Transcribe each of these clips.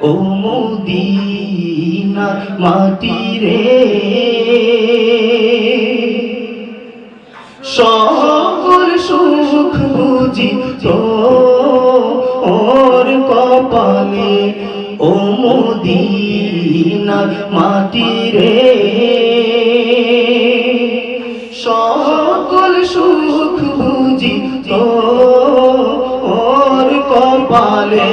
ও Medina মাটি রে সকল সুখ বুঝি ওর কপালে ও মদিনা মাটি রে সকল সুখ বুঝি ওর কপালে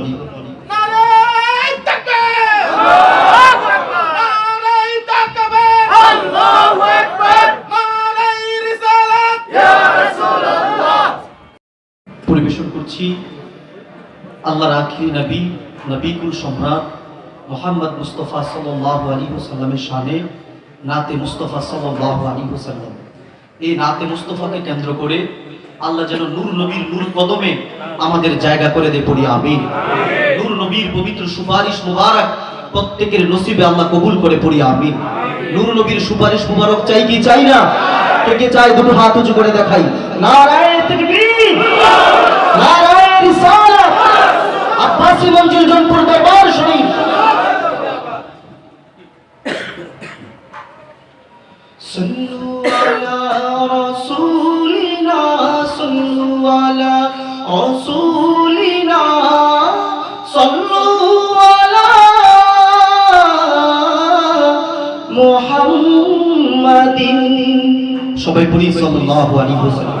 রাসূলুল্লাহ! পরিবেশন করছি আল্লাহর আখিরি নবী নবীকুল সম্রাট মোহাম্মদ মুস্তফা সাল্লাল্লাহু আলাইহি ওয়াসাল্লামের শানে নাতে মুস্তফা সাল্লাল্লাহু আলাইহি ওয়াসাল্লাম। এই নাতে মুস্তফাকে কেন্দ্র করে আল্লাহ যেন নূর নবীর নূর কদমে আমাদের জায়গা করে দে পড়ি আমিন নূর নবীর পবিত্র সুপারিশ মুবারক প্রত্যেকের নসিবে আল্লাহ কবুল করে পড়ি আমিন নূর নবীর সুপারিশ মুবারক চাই কি চাই না কে কে চাই দুটো হাত উঁচু করে দেখাই নারায়ণ তাকবীর নারায়ণ রিসালাত আব্বাসি মঞ্জিল জনপুর দরবার শরীফ صلوا على رسولنا صلوا على رسولنا صلوا على محمد সবাই পড়ি সাল্লাল্লাহু আলাইহি ওয়াসাল্লাম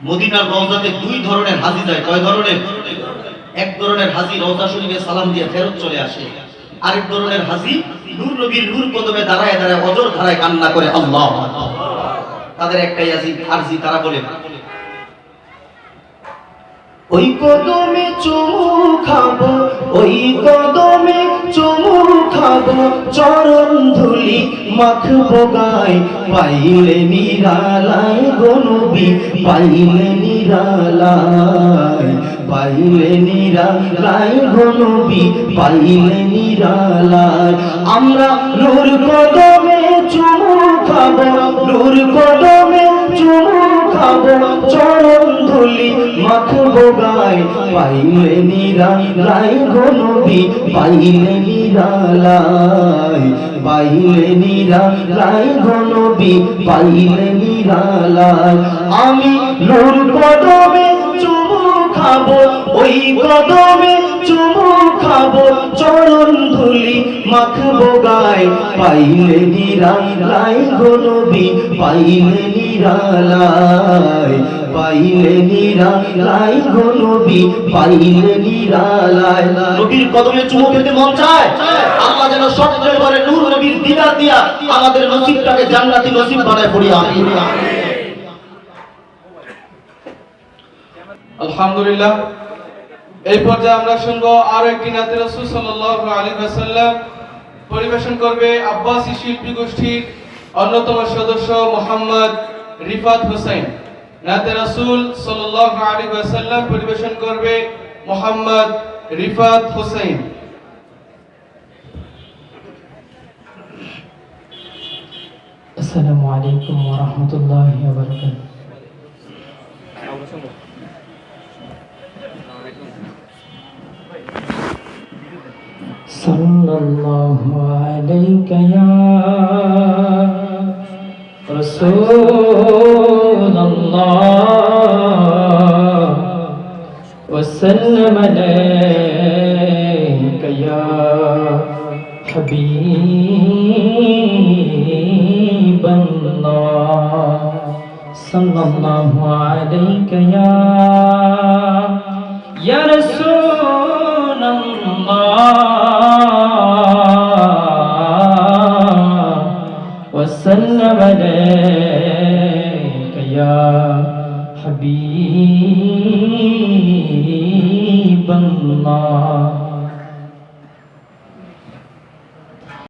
মদিনার রওজাতে দুই ধরনের হাজি যায় কয় ধরনের এক ধরনের হাজি রওজা শরীফে সালাম দিয়ে ফেরত চলে আসে আরেক ধরনের হাজি নূর নবীর নূর কদমে দাঁড়ায় দাঁড়ায় অজর ধারায় কান্না করে আল্লাহ তাদের একটাই আজি আরজি তারা বলে ওই কদমে চুমু খাব, ওই কদমে চুমু খাব, চরণ ধুলি মাখবো গায়। পাইলে নিরালায় গনবি পাইলে নিরালায় পাইলে নিরালায় গনবি পাইলে নিরালায়। আমরা নূর কদমে চুমু খাব, নূর কদমে চুমু খাব চরণ ধুলি মাখবো গায়। পাইলে নিরালায় গনবি পাইলে নিরালায়। পাইলে গনবি পাইলে নিরালায়। আমি নূর কদমে খাব, ওই কদমে চুমু খাব। চরণ ধুলি মাখবো গায়। পাইলে নিরালাই গো নবী, পাইলে নিরালাই পাইলে নিরালাই গো নবী পাইলে নিরালাই নবীর কদমে চুমু খেতে মন চায়? আল্লাহ যেন সত্যের ঘরে নূর নবীর দিদার দিয়া আমাদের নসিবটাকে জান্নাতি নসিব বানায় পড়ি আমিন। আলহামদুলিল্লাহ। এই পর্যায়ে আমরা শুনব আরও একটি নাতে রসুল সাল্লাল্লাহু আলাইহি ওয়াসাল্লাম। পরিবেশন করবে আব্বাসী শিল্পী গোষ্ঠীর অন্যতম সদস্য মোহাম্মদ রিফাত হোসেন নাতে রসুল সাল্লাল্লাহু আলাইহি ওয়াসাল্লাম পরিবেশন করবে মোহাম্মদ রিফাত হোসেন السلام عليكم ورحمة الله وبركاته صلى الله عليك يا رسول الله وسلم عليك يا حبيب الله صلى الله عليك يا يا رسول الله وسلم علیک یا حبیب اللہ